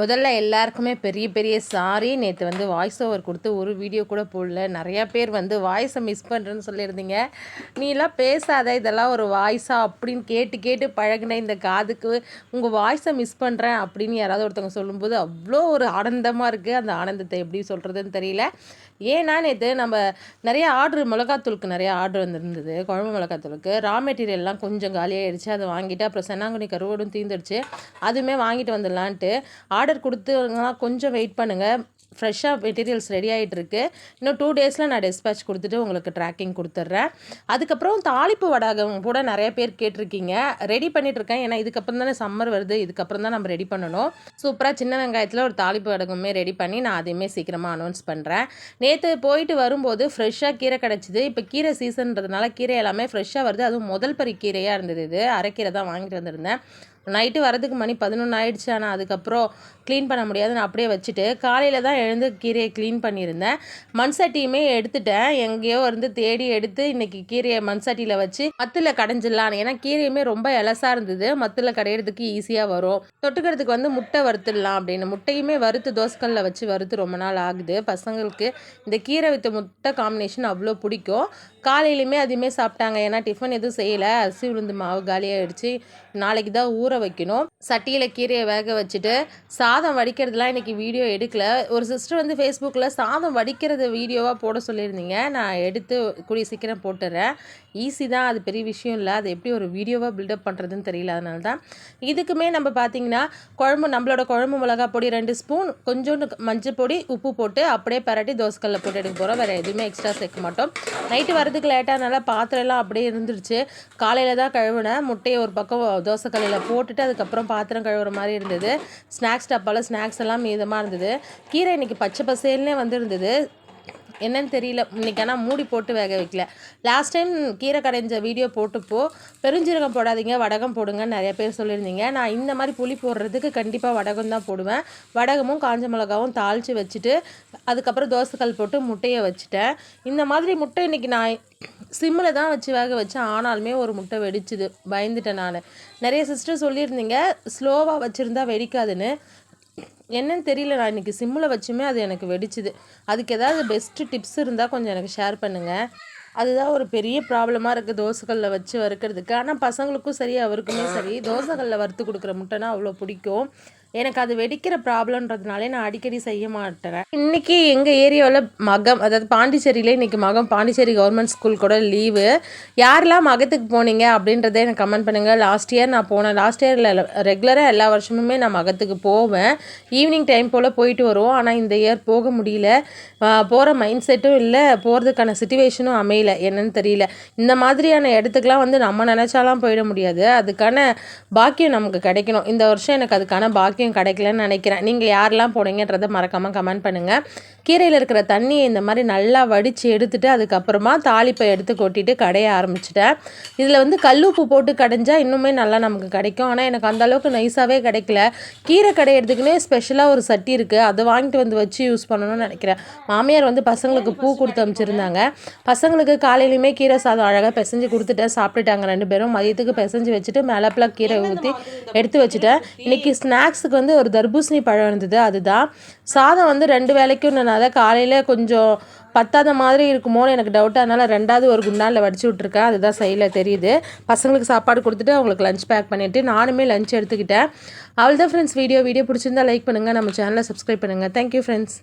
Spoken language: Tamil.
முதல்ல எல்லாருக்குமே பெரிய பெரிய சாரி நேற்று வந்து வாய்ஸ் ஓவர் கொடுத்து ஒரு வீடியோ கூட போடல. நிறையா பேர் வந்து வாய்ஸை மிஸ் பண்ணுறேன்னு சொல்லியிருந்தீங்க. நீலாம் பேசாத இதெல்லாம் ஒரு வாய்ஸா அப்படின்னு கேட்டு கேட்டு பழகின இந்த காதுக்கு உங்கள் வாய்ஸை மிஸ் பண்ணுறேன் அப்படின்னு யாராவது ஒருத்தவங்க சொல்லும்போது அவ்வளோ ஒரு ஆனந்தமாக இருக்குது அந்த ஆனந்தத்தை எப்படி சொல்கிறதுன்னு தெரியல. ஏன்னா நேற்று நம்ம நிறைய ஆர்டர் மிளகாத்தூளுக்கு நிறைய ஆர்டர் வந்துருந்தது. குழம்பு மிளகாத்தூளுக்கு. ரா மெட்டீரியல்லாம் கொஞ்சம் காலியாகிடுச்சு அதை வாங்கிட்டு அப்புறம் சென்னாங்குனி கருவோடும் தீர்ந்துடுச்சு அதுவுமே வாங்கிட்டு வந்துடலான்ட்டு ஆர்டர் கொடுத்துங்கன்னா கொஞ்சம் வெயிட் பண்ணுங்கள் ஃப்ரெஷ்ஷாக மெட்டீரியல்ஸ் ரெடி ஆகிட்டு இருக்கு இன்னும் டூ டேஸில் நான் டிஸ்பேச் கொடுத்துட்டு உங்களுக்கு ட்ராக்கிங் கொடுத்துட்றேன். அதுக்கப்புறம் தாளிப்பு வடாகம் கூட நிறைய பேர் கேட்டிருக்கீங்க. ரெடி பண்ணிகிட்ருக்கேன் ஏன்னா இதுக்கப்புறம் தானே சம்மர் வருது. இதுக்கப்புறம் தான் நம்ம ரெடி பண்ணணும். சூப்பராக சின்ன வெங்காயத்தில் ஒரு தாளிப்பு வடகமே ரெடி பண்ணி நான் அதையுமே சீக்கிரமாக அனௌன்ஸ் பண்ணுறேன் நேற்று போயிட்டு வரும்போது ஃப்ரெஷ்ஷாக கீரை கிடச்சிது. இப்போ கீரை சீசன்றதுனால கீரை எல்லாமே ஃப்ரெஷ்ஷாக வருது. அதுவும் முதல் பறி கீரையாக இருந்தது இது. அரைக்கீரை தான் வாங்கிட்டு வந்திருந்தேன். நைட்டு வரதுக்கு மணி பதினொன்று ஆயிடுச்சு ஆனால் அதுக்கப்புறம் க்ளீன் பண்ண முடியாது. நான் அப்படியே வச்சுட்டு காலையில் தான் எழுந்து கீரையை க்ளீன் பண்ணியிருந்தேன். மண்சட்டியுமே எடுத்துட்டேன். எங்கேயோ இருந்து தேடி எடுத்து இன்றைக்கி கீரையை மண்சட்டியில் வச்சு மத்தில் கடைஞ்சிடலாம். ஏன்னா கீரையுமே ரொம்ப இலசாக இருந்தது. மத்தில் கடையிறதுக்கு ஈஸியாக வரும். தொட்டுக்கிறதுக்கு வந்து முட்டை வறுத்துடலாம் அப்படின்னு. முட்டையுமே வறுத்து தோசைக்கல்லில் வச்சு வறுத்து ரொம்ப நாள் ஆகுது. பசங்களுக்கு இந்த கீரை வித்து முட்டை காம்பினேஷன் அவ்வளோ பிடிக்கும். காலையிலுமே அதுவுமே சாப்பிட்டாங்க. ஏன்னா டிஃபன் எதுவும் செய்யலை. அரிசி உளுந்து மாவு காலியாகிடுச்சு நாளைக்கு தான் ஊற வைக்கணும். சட்டியில் கீரையை வேக வச்சுட்டு சாதம் வடிக்கிறதுலாம் இன்றைக்கி வீடியோ எடுக்கல. ஒரு சிஸ்டர் வந்து ஃபேஸ்புக்கில் சாதம் வடிக்கிறது வீடியோவாக போட சொல்லியிருந்தீங்க. நான் எடுத்து கூடிய சீக்கிரம் போட்டுறேன். ஈஸி தான் அது பெரிய விஷயம் இல்லை. அது எப்படி ஒரு வீடியோவாக பில்டப் பண்ணுறதுன்னு தெரியல அதனால தான். இதுக்குமே நம்ம பார்த்தீங்கன்னா குழம்பு நம்மளோட குழம்பு மிளகா பொடி ரெண்டு ஸ்பூன் கொஞ்சோண்டு மஞ்சள் பொடி உப்பு போட்டு அப்படியே பரட்டி தோசைக்கல்லில் போட்டு எடுக்க போகிறோம் வேறு எதுவுமே எக்ஸ்ட்ரா சேர்க்க மாட்டோம். நைட்டு வரதுக்கு லேட்டாக பாத்திரம்லாம் அப்படியே இருந்துருச்சு. காலையில் தான் கழுவினேன். முட்டையை ஒரு பக்கம் தோசைக்கல்லில் போட்டுட்டு அதுக்கப்புறம் பாத்திரம் கழுவுற மாதிரி இருந்தது. ஸ்நாக்ஸ் டப்பாவில் ஸ்நாக்ஸ் எல்லாம் மீதமாக இருந்தது. கீரை இன்றைக்கி பச்சை பசேல்னே வந்துருந்தது. என்னன்னு தெரியல. இன்றைக்கி ஆனால் மூடி போட்டு வேக வைக்கல. லாஸ்ட் டைம் கீரை கடைஞ்ச வீடியோ போட்டுப்போ பெருஞ்சீரகம் போடாதீங்க வடகம் போடுங்கன்னு நிறைய பேர் சொல்லியிருந்தீங்க. நான் இந்த மாதிரி புளி போடுறதுக்கு கண்டிப்பாக வடகம் தான் போடுவேன். வடகமும் காஞ்ச மிளகாவும் தாளித்து வச்சுட்டு அதுக்கப்புறம் தோசைக்கல் போட்டு முட்டையை வச்சுட்டேன். இந்த மாதிரி முட்டை இன்றைக்கி நான் சிம்மில் தான் வச்சு வேக வச்சேன். ஆனாலுமே ஒரு முட்டை வெடிச்சுது. பயந்துட்டேன் நான். நிறைய சிஸ்டர் சொல்லியிருந்தீங்க ஸ்லோவாக வச்சுருந்தா வெடிக்காதுன்னு. என்னன்னு தெரியல நான் இன்றைக்கி சிம்மில் வச்சுமே அது எனக்கு வெடிச்சுது. அதுக்கு ஏதாவது பெஸ்ட்டு டிப்ஸ் இருந்தால் கொஞ்சம் எனக்கு ஷேர் பண்ணுங்கள் அதுதான் ஒரு பெரிய ப்ராப்ளமாக இருக்குது தோசைகளில் வச்சு வறுக்கிறதுக்கு. ஆனால் பசங்களுக்கும் சரி அவருக்குமே சரி. தோசைகளில் வறுத்து கொடுக்குற முட்டைனா அவ்வளோ பிடிக்கும். எனக்கு அது வெடிக்கிற ப்ராப்ளம்ன்றதுனாலே நான் அடிக்கடி செய்ய மாட்டேன் இன்றைக்கி எங்கள் ஏரியாவில் மகம் அதாவது பாண்டிச்சேரியில் இன்றைக்கி மகம் பாண்டிச்சேரி கவர்மெண்ட் ஸ்கூல் கூட லீவு யாரெல்லாம் மகத்துக்கு போனீங்க அப்படின்றத எனக்கு கமெண்ட் பண்ணுங்கள் லாஸ்ட் இயர் நான் போனேன் லாஸ்ட் இயரில் ரெகுலராக எல்லா வருஷமுமே நான் மகத்துக்கு போவேன். ஈவினிங் டைம் போல் போயிட்டு வருவோம். ஆனால் இந்த இயர் போக முடியல. போகிற மைண்ட் செட்டும் இல்லை. போகிறதுக்கான சுச்சுவேஷனும் அமையல. என்னன்னு தெரியல. இந்த மாதிரியான இடத்துக்குலாம் வந்து நம்ம நினச்சாலாம் போயிட முடியாது. அதுக்கான பாக்கியம் நமக்கு கிடைக்கணும். இந்த வருஷம் எனக்கு அதுக்கான பாக்கியம் பாக்கியம் கிடைக்கலன்னு நினைக்கிறேன். நீங்கள் யாரெல்லாம் போனீங்கன்றதை மறக்காமல் கமெண்ட் பண்ணுங்கள் கீரையில் இருக்கிற தண்ணியை இந்த மாதிரி நல்லா வடித்து எடுத்துகிட்டு அதுக்கப்புறமா தாளிப்பை எடுத்து கொட்டிட்டு கடைய ஆரம்பிச்சிட்டேன். இதில் வந்து கல்லுப்பு போட்டு கடைஞ்சால் இன்னுமே நல்லா நமக்கு கிடைக்கும். ஆனால் எனக்கு அந்தளவுக்கு நைஸாகவே கிடைக்கல. கீரை கடையிறதுக்குன்னே ஸ்பெஷலாக ஒரு சட்டி இருக்குது அதை வாங்கிட்டு வந்து வச்சு யூஸ் பண்ணணும்னு நினைக்கிறேன். மாமியார் வந்து பசங்களுக்கு பூ கொடுத்து அமைச்சிருந்தாங்க. பசங்களுக்கு காலையிலையுமே கீரை சாதம் அழகாக பிசைஞ்சு கொடுத்துட்டேன். சாப்பிட்டுட்டாங்க ரெண்டு பேரும். மதியத்துக்கு பிசைஞ்சு வச்சுட்டு மேலப்பில் கீரை ஊற்றி எடுத்து வச்சுட்டேன். இன்றைக்கி ஸ்நாக்ஸ் ஸ்நாக்ஸுக்கு வந்து ஒரு தர்பூசணி பழம் இருந்தது அதுதான். சாதம் வந்து ரெண்டு வேலைக்கும் நான் அதை காலையில் கொஞ்சம் பத்தாத மாதிரி இருக்குமோன்னு எனக்கு டவுட்டாக அதனால் ரெண்டாவது ஒரு குண்டானில் வடிச்சு விட்ருக்கேன் அதுதான் சைடில் தெரியுது. பசங்களுக்கு சாப்பாடு கொடுத்துட்டு அவங்களுக்கு லஞ்ச் பேக் பண்ணிவிட்டு நானுமே லஞ்ச் எடுத்துக்கிட்டேன். அவள் தான் ஃப்ரெண்ட்ஸ் வீடியோ வீடியோ பிடிச்சிருந்தா லைக் பண்ணுங்கள் நம்ம சேனலை சப்ஸ்கிரைப் பண்ணுங்கள் தேங்க்யூ ஃப்ரெண்ட்ஸ்